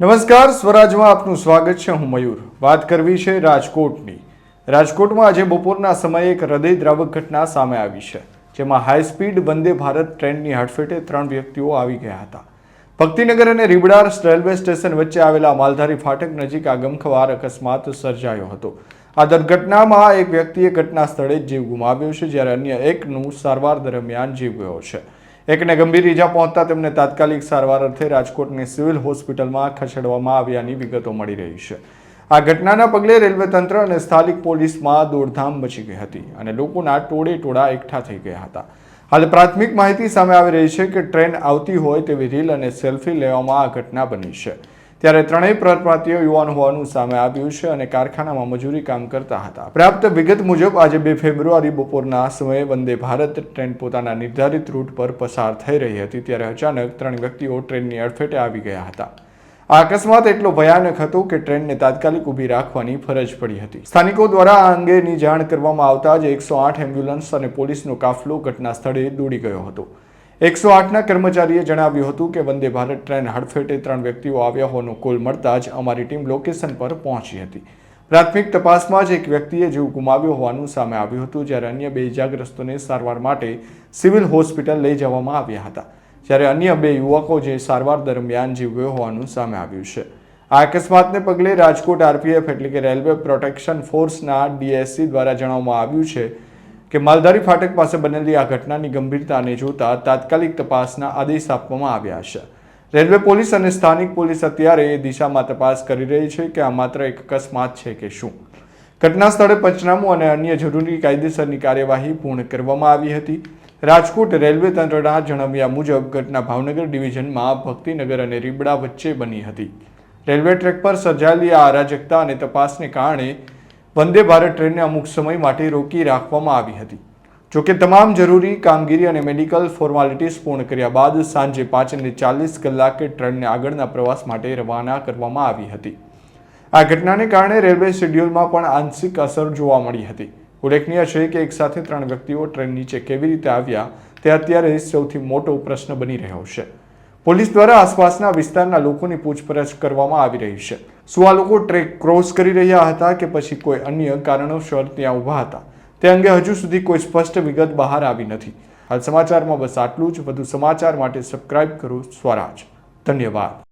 નમસ્કાર, સ્વરાજમાં આપનું સ્વાગત છે. હું મયુર. વાત કરવી છે રાજકોટની. રાજકોટમાં આજે બપોરના સમયે એક હૃદયદ્રાવક ઘટના સામે આવી છે, જેમાં હાઈસ્પીડ વંદે ભારત ટ્રેનની હડફેટે ત્રણ વ્યક્તિઓ આવી ગયા હતા. ભક્તિનગર અને રીબડાર રેલવે સ્ટેશન વચ્ચે આવેલા માલધારી ફાટક નજીક આ ગમખવાર અકસ્માત સર્જાયો હતો. આ દુર્ઘટનામાં એક વ્યક્તિએ ઘટના સ્થળે જીવ ગુમાવ્યો છે, જ્યારે અન્ય એકનું સારવાર દરમિયાન જીવ ગયો છે. એકને ગંભીર ઈજા પહોંચતા તેમને તાત્કાલિક સારવાર અર્થે રાજકોટની સિવિલ હોસ્પિટલમાં ખસેડવામાં આવ્યાની વિગતો મળી રહી છે. આ ઘટનાના પગલે રેલવે તંત્ર અને સ્થાનિક પોલીસમાં દોડધામ મચી ગઈ હતી અને લોકોના ટોળે ટોળા એકઠા થઈ ગયા હતા. હાલ પ્રાથમિક માહિતી સામે આવી રહી છે કે ટ્રેન આવતી હોય તેવી રીલ અને સેલ્ફી લેવામાં આ ઘટના બની છે. ત્યારે ત્રણેય પ્રપ્રાતીય યુવાન હોવાનું સામે આવ્યું છે અને કારખાનામાં મજૂરી કામ કરતા હતા. પ્રાપ્ત વિગત મુજબ, આજે બે ફેબ્રુઆરી બપોરના સમયે વંદે ભારત ટ્રેન પોતાના નિર્ધારિત રૂટ પર પસાર થઈ રહી હતી, ત્યારે અચાનક ત્રણ વ્યક્તિઓ ટ્રેનની અડફેટે આવી ગયા હતા. આ અકસ્માત એટલો ભયાનક હતો કે ટ્રેનને તાત્કાલિક ઊભી રાખવાની ફરજ પડી હતી. સ્થાનિકો દ્વારા આ અંગેની જાણ કરવામાં આવતા જ એકસો આઠ એમ્બ્યુલન્સ અને પોલીસનો કાફલો ઘટના સ્થળે દોડી ગયો હતો. એકસો આઠના કર્મચારીએ જણાવ્યું હતું કે વંદે ભારત ટ્રેન હડફેટે ત્રણ વ્યક્તિઓ આવ્યા હોવાનો કોલ મળતા જ અમારી ટીમ લોકેશન પર પહોંચી હતી. પ્રાથમિક તપાસમાં જ એક વ્યક્તિએ જીવ ગુમાવ્યો હોવાનું સામે આવ્યું હતું, જ્યારે અન્ય બે ઇજાગ્રસ્તોને સારવાર માટે સિવિલ હોસ્પિટલ લઈ જવામાં આવ્યા હતા. જ્યારે અન્ય બે યુવકો જે સારવાર દરમિયાન જીવ ગયો હોવાનું સામે આવ્યું છે. આ અકસ્માતને પગલે રાજકોટ આરપીએફ એટલે કે રેલવે પ્રોટેક્શન ફોર્સના ડીએસસી દ્વારા જણાવવામાં આવ્યું છે કે માલધારી ફાટક પાસે બનેલી આ ઘટનાની ગંભીરતાને જોતા તાત્કાલિક તપાસના આદેશ આપવામાં આવ્યા છે. રેલવે પોલીસ અને સ્થાનિક પોલીસ અત્યારે એ દિશામાં તપાસ કરી રહી છે કે આ માત્ર એક અકસ્માત છે કે શું. ઘટના સ્થળે પંચનામું અને અન્ય જરૂરી કાયદેસરની કાર્યવાહી પૂર્ણ કરવામાં આવી હતી. રાજકોટ રેલવે તંત્રના જણાવ્યા મુજબ ઘટના ભાવનગર ડિવિઝનમાં ભક્તિનગર અને રીબડા વચ્ચે બની હતી. રેલવે ટ્રેક પર સર્જાયેલી આ અરાજકતા અને તપાસને કારણે વંદે ભારત ટ્રેનને અમુક સમય માટે રોકી રાખવામાં આવી હતી. જોકે તમામ જરૂરી કામગીરી અને મેડિકલ ફોર્માલિટીઝ પૂર્ણ કર્યા બાદ સાંજે પાંચ અને ચાલીસ કલાકે ટ્રેનને આગળના પ્રવાસ માટે રવાના કરવામાં આવી હતી. આ ઘટનાને કારણે રેલવે શેડ્યુલમાં પણ આંશિક અસર જોવા મળી હતી. ઉલ્લેખનીય છે કે એક સાથે ત્રણ વ્યક્તિઓ ટ્રેન નીચે કેવી રીતે આવ્યા તે અત્યારે સૌથી મોટો પ્રશ્ન બની રહ્યો છે. પોલીસ દ્વારા આસપાસના વિસ્તારના લોકોની પૂછપરછ કરવામાં આવી રહી છે. શું આ લોકો ટ્રેક ક્રોસ કરી રહ્યા હતા કે પછી કોઈ અન્ય કારણોસર ત્યાં ઊભા હતા? તે અંગે હજુ સુધી કોઈ સ્પષ્ટ વિગત બહાર આવી નથી. હાલ સમાચારમાં બસ આટલું જ. વધુ સમાચાર માટે સબસ્ક્રાઇબ કરો સ્વરાજ. ધન્યવાદ.